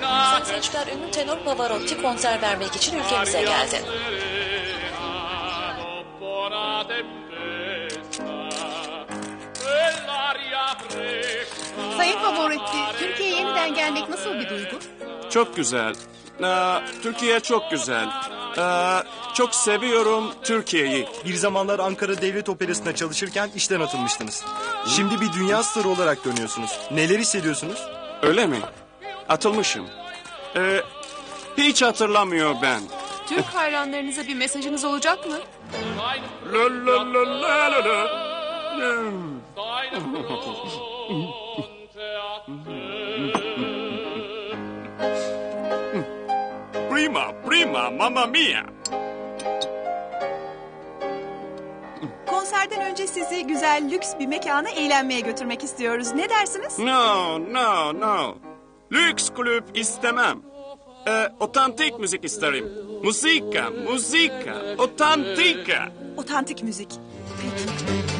Sanatçılar ünlü tenor Pavarotti konser vermek için ülkemize geldi. Sayın Favoretti, Türkiye'ye yeniden gelmek nasıl bir duygu? Çok güzel. Aa, Türkiye çok güzel. Aa, çok seviyorum Türkiye'yi. Bir zamanlar Ankara Devlet Operası'nda çalışırken işten atılmıştınız. Şimdi bir dünya starı olarak dönüyorsunuz. Neler hissediyorsunuz? Öyle mi? Atılmışım. Ee, hiç hatırlamıyor ben. Türk hayranlarınıza bir mesajınız olacak mı? La la la la la la. Stai di fronte a te Prima, prima, mamma mia. Konserden önce sizi güzel lüks bir mekana eğlenmeye götürmek istiyoruz. Ne dersiniz? No, no, no. Lüks kulüp istemem. Ee, otantik müzik isterim. Musika, musika, otantika. Otantik müzik. Peki.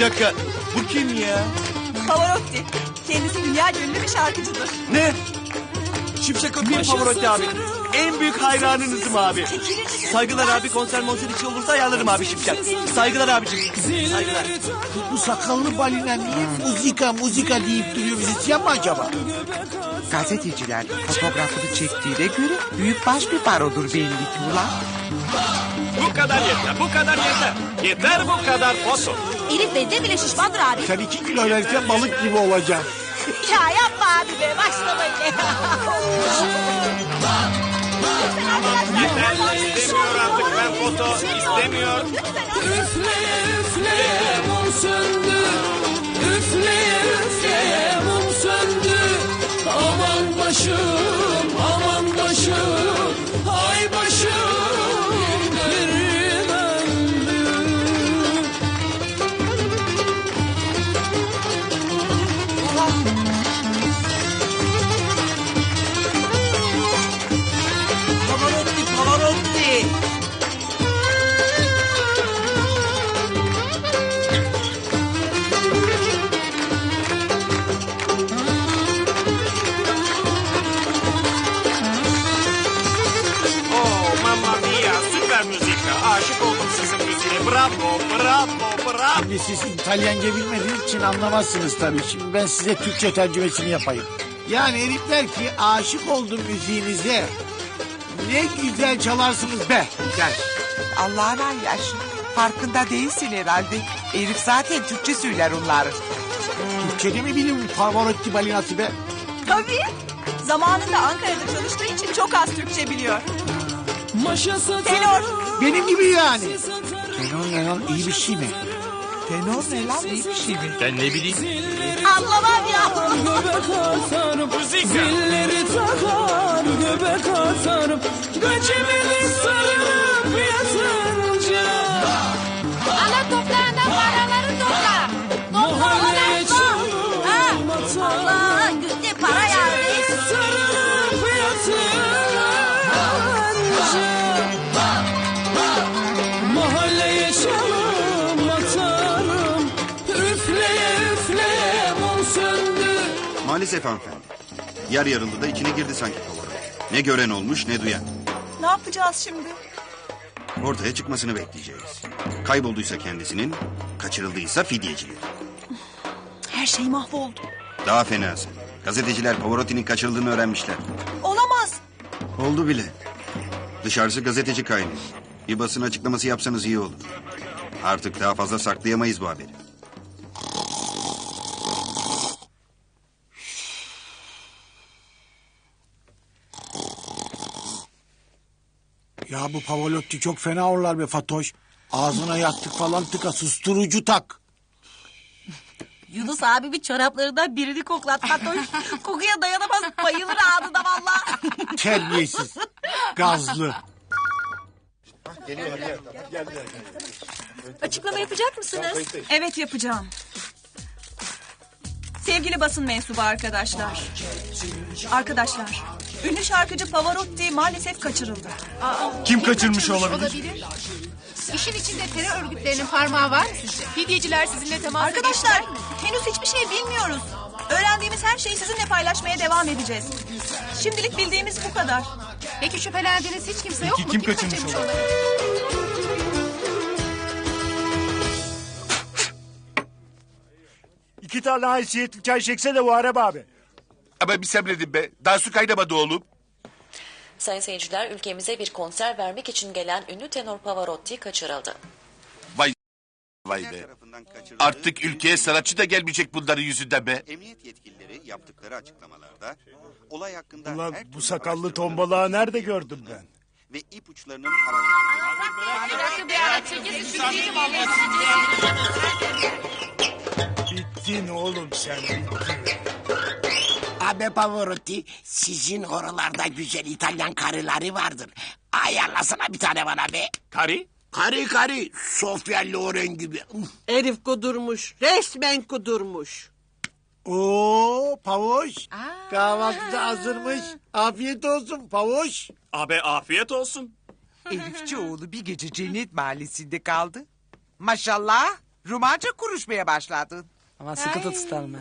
Bir dakika. Bu kim ya? Pavarotti. Kendisi dünya ünlü bir şarkıcıdır. Ne? Şimşek Akın Pavarotti abi. En büyük hayranınızım abi. Saygılar abi konser monser için olursa ayarlarım abi Şimşek. Saygılar abicim. Saygılar. Bu sakallı balina niye muzika muzika deyip duruyor müzisyen mi acaba? Gazeteciler fotoğrafını çektiğine göre büyük baş bir barodur belli ki ulan. Bu kadar yeter, bu kadar yeter. Yeter bu kadar foto. Elif Bey bile şişmandır abi. Sen iki kilo versen balık gibi olacaksın. Ya yapma abi be başlamayın. Yeter, istemiyor artık ben foto, istemiyor. Üfleye üfleye mum söndü Üfleye üfleye mum söndü Aman başım Şimdi siz İtalyanca bilmediğiniz için anlamazsınız tabii. Şimdi ben size Türkçe tercümesini yapayım. Yani herifler ki aşık oldum müziğinize. Ne güzel çalarsınız be. Güzel. Allah'ına yaş. Farkında değilsin herhalde. Elif zaten Türkçe söyler onları. Türkçe'de mi bileyim Pavarotti balinası be? Tabii. Zamanında Ankara'da çalıştığı için çok az Türkçe biliyor. Maşa satar Tenor. Benim gibi yani. Tenor lan iyi bir şey mi? Tenor ne lan iyi bir şey mi? Anlamam ya. Göbek atarım Zilleri takar Göbek atarım Göçemeli sarılıp Maalesef hanımefendi. Yar yarıldı da içine girdi sanki Pavarotti. Ne gören olmuş ne duyan. Ne yapacağız şimdi? Ortaya çıkmasını bekleyeceğiz. Kaybolduysa kendisinin, kaçırıldıysa fidyecileri. Her şey mahvoldu. Daha fenası. Gazeteciler Pavarotti'nin kaçırıldığını öğrenmişler. Olamaz. Oldu bile. Dışarısı gazeteci kaynıyor. Bir basın açıklaması yapsanız iyi olur. Artık daha fazla saklayamayız bu haberi. Ya bu Pavarotti çok fena orlar be Fatoş. Ağzına yattık falan tıka susturucu tak. Yunus abi bir çoraplarından birini koklat Fatoş. Kokuya dayanamaz bayılır anında valla. Terbiyesiz. Gazlı. Açıklama yapacak mısınız? Evet yapacağım. Sevgili basın mensubu arkadaşlar. Arkadaşlar, ünlü şarkıcı Pavarotti maalesef kaçırıldı. Kim kaçırmış olabilir? İşin içinde terör örgütlerinin parmağı var mı sizce? Fidyeciler sizinle temas Arkadaşlar, henüz hiçbir şey bilmiyoruz. Öğrendiğimiz her şeyi sizinle paylaşmaya devam edeceğiz. Şimdilik bildiğimiz bu kadar. Peki şüphelendiğiniz hiç kimse yok mu? kim kaçırmış olabilir? İki tane haysiyetli çay çekse de bu araba abi. Ama bir sabredin be. Daha su kaynamadı oğlum. Sayın seyirciler ülkemize bir konser vermek için gelen ünlü tenor Pavarotti kaçırıldı. Vay vay be. tarafından kaçırıldığı Artık ülkeye sanatçı da gelmeyecek bunların yüzünden be. Emniyet yetkilileri yaptıkları açıklamalarda olay hakkında Ulan her bu türlü sakallı araştırmanın tombalağı nerede gördüm ben? Ve ipuçlarının araştırıldığı Bittin oğlum sen bittin. Abi Pavarotti sizin oralarda güzel İtalyan karıları vardır. Ayarlasana bir tane bana be. Kari? Karı karı Sofia Loren gibi. Herif kudurmuş. Resmen kudurmuş. Oo Pavoş. Kahvaltı da hazırmış. Afiyet olsun Pavoş. Abi afiyet olsun. Elifçi oğlu bir gece cennet mahallesinde kaldı. Maşallah Rumanca konuşmaya başladın. Ama sıkı tut tutalım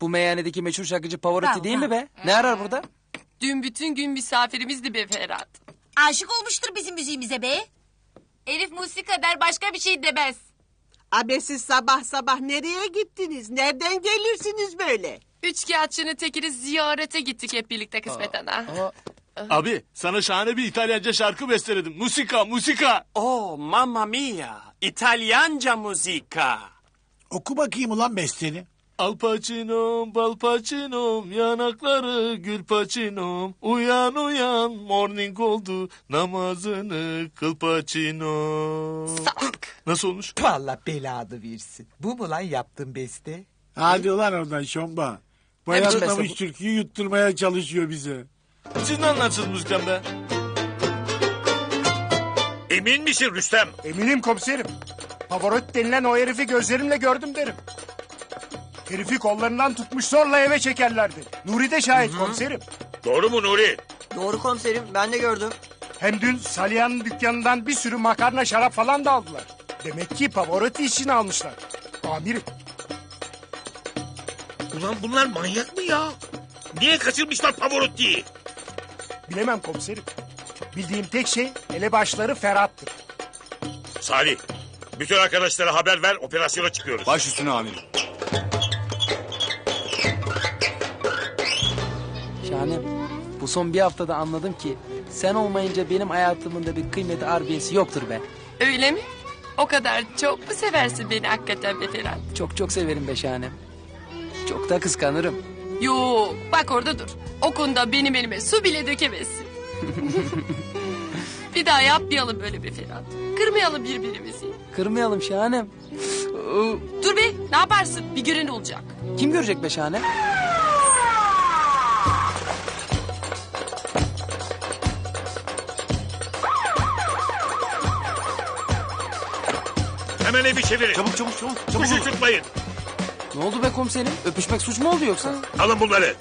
Bu meyhanedeki meşhur şarkıcı Pavarotti değil mi be? Ne arar burada? Dün bütün gün misafirimizdi be Ferhat. Aşık olmuştur bizim müziğimize be. Elif musika der başka bir şey demez. Abi siz sabah sabah nereye gittiniz? Nereden gelirsiniz böyle? Üç kağıtçının tekini ziyarete gittik hep birlikte kısmeten ha. Abi sana şahane bir İtalyanca şarkı besteledim. Musika musika. Oh mamma mia. İtalyanca muzika. Oku bakayım ulan besteni. Al paçinom, bal paçinom, yanakları gül paçinom. Uyan uyan, morning oldu, namazını kıl paçinom. Salak. Nasıl olmuş? Vallahi beladı versin. Bu mu lan yaptığın beste? Hadi ulan oradan şomba. Bayatlamış türküyü yutturmaya çalışıyor bize. Siz ne anlarsınız müzikten be? Emin misin Rüstem? Eminim komiserim. Pavarotti denilen o herifi gözlerimle gördüm derim. Herifi kollarından tutmuş zorla eve çekerlerdi. Nuri de şahit komiserim. Doğru mu Nuri? Doğru komiserim ben de gördüm. Hem dün Saliha'nın dükkanından bir sürü makarna şarap falan da aldılar. Demek ki Pavarotti işini almışlar. Amirim. Ulan bunlar manyak mı ya? Niye kaçırmışlar Pavarotti'yi? Bilemem komiserim. Bildiğim tek şey elebaşları Ferhat'tır. Salih, bütün arkadaşlara haber ver operasyona çıkıyoruz. Baş üstüne amirim. Şahanem. Bu son bir haftada anladım ki sen olmayınca benim hayatımın da bir kıymeti harbiyesi yoktur be. Öyle mi? O kadar çok mu seversin beni hakikaten be Ferhat? Çok çok severim be Şahanem. Çok da kıskanırım. Yo bak orada dur. O konuda benim elime su bile dökemezsin. bir daha yapmayalım böyle be Ferhat. Kırmayalım birbirimizi. Kırmayalım Şahanem. Oo, Dur be ne yaparsın? Bir gören olacak. Kim görecek be Şahanem? Hemen evi çevirin. Çabuk çabuk çabuk. Kuşu tutmayın. Ne oldu be komiserim? Öpüşmek suç mu oldu yoksa? Alın bunları.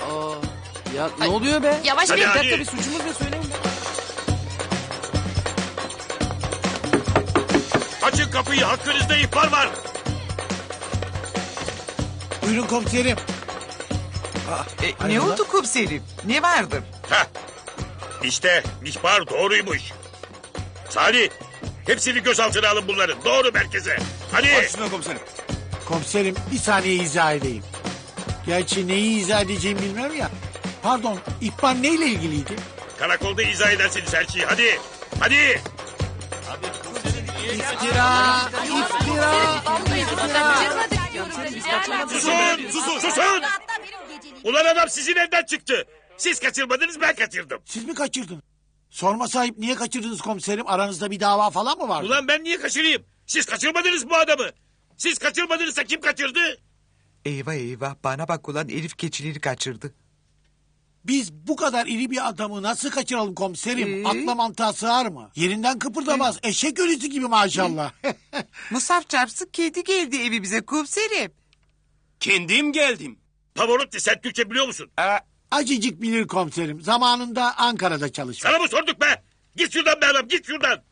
Aa, ya ne oluyor be? Yavaş Hadi. Bir hadi. dakika bir suçumuz ne söyleyin be. Açın kapıyı hakkınızda ihbar var. Buyurun komiserim. E, ne oldu komiserim? Ne vardı? Heh. İşte ihbar doğruymuş. Salih, hepsini gözaltına alın bunların. Doğru merkeze. Hadi. komiserim. Komiserim bir saniye izah edeyim. Gerçi neyi izah edeceğimi bilmem ya. Pardon ihbar neyle ilgiliydi? Karakolda izah edersiniz her şeyi. Hadi. Hadi. İftira, iftira. Susun, susun, susun. Ulan adam sizin evden çıktı. Siz kaçırmadınız ben kaçırdım. Siz mi kaçırdınız? Sorma sahip niye kaçırdınız komiserim? Aranızda bir dava falan mı var? Ulan ben niye kaçırayım? Siz kaçırmadınız bu adamı. Siz kaçırmadınızsa kim kaçırdı? Eyvah eyvah bana bak ulan Elif keçileri kaçırdı. Biz bu kadar iri bir adamı nasıl kaçıralım komiserim? Ee? Akla mantığa sığar mı? Yerinden kıpırdamaz. Eşek ölüsü gibi maşallah. Musaf çarpsın kedi geldi evimize kumserim. Kendim geldim. Pavarotti sen Türkçe biliyor musun? Acıcık bilir komiserim. Zamanında Ankara'da çalışmış. Sana mı sorduk be? Git şuradan be adam git şuradan.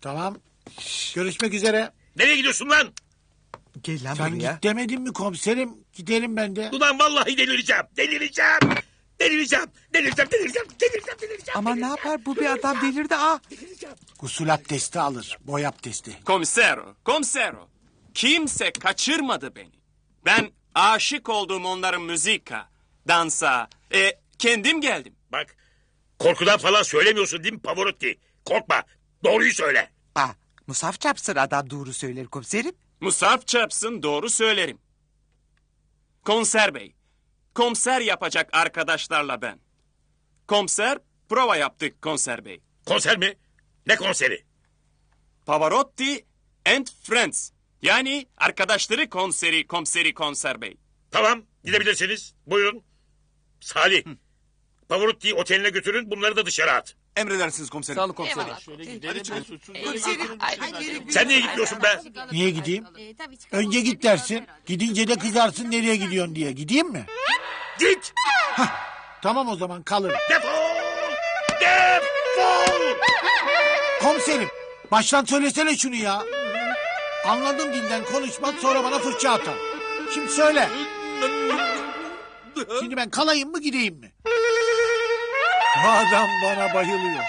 Tamam. Görüşmek üzere. Nereye gidiyorsun lan? Gel lan Sen buraya. git demedin mi komiserim? Gidelim ben de. Ulan vallahi delireceğim. Delireceğim. Delireceğim. Delireceğim. Delireceğim. Delireceğim. Delireceğim. Ama ne yapar bu bir adam delirdi ah. Gusül abdesti alır. Boy abdesti. Komisero, komisero. Kimse kaçırmadı beni. Ben aşık olduğum onların müzika, dansa. E, kendim geldim. Bak korkudan falan söylemiyorsun değil mi Pavarotti? Korkma. Doğruyu söyle. Ah, Musaf çarpsın adam doğru söyler komiserim. Musaf çarpsın doğru söylerim. Konser bey. Konser yapacak arkadaşlarla ben. Konser, prova yaptık konser bey. Konser mi? Ne konseri? Pavarotti and Friends. Yani arkadaşları konseri, konseri konser bey. Tamam gidebilirsiniz. Buyurun. Salih. Pavarotti'yi oteline götürün bunları da dışarı at. Emredersiniz komiserim. Sağ olun komiserim. Ay, ay, Sen niye gitmiyorsun be? Niye gideyim? Önce git dersin. Gidince de kızarsın nereye gidiyorsun diye. Gideyim mi? Git. Tamam o zaman kalırım. Defol. Defol. Komiserim baştan söylesene şunu ya. Anladım dilden konuşmaz sonra bana fırça atar. Şimdi söyle. Şimdi ben kalayım mı gideyim mi? Adam bana bayılıyor.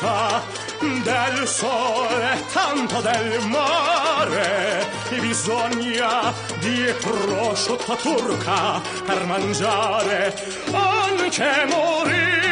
Città del sole tanto del mare e bisogna di prosciutta turca per mangiare anche morire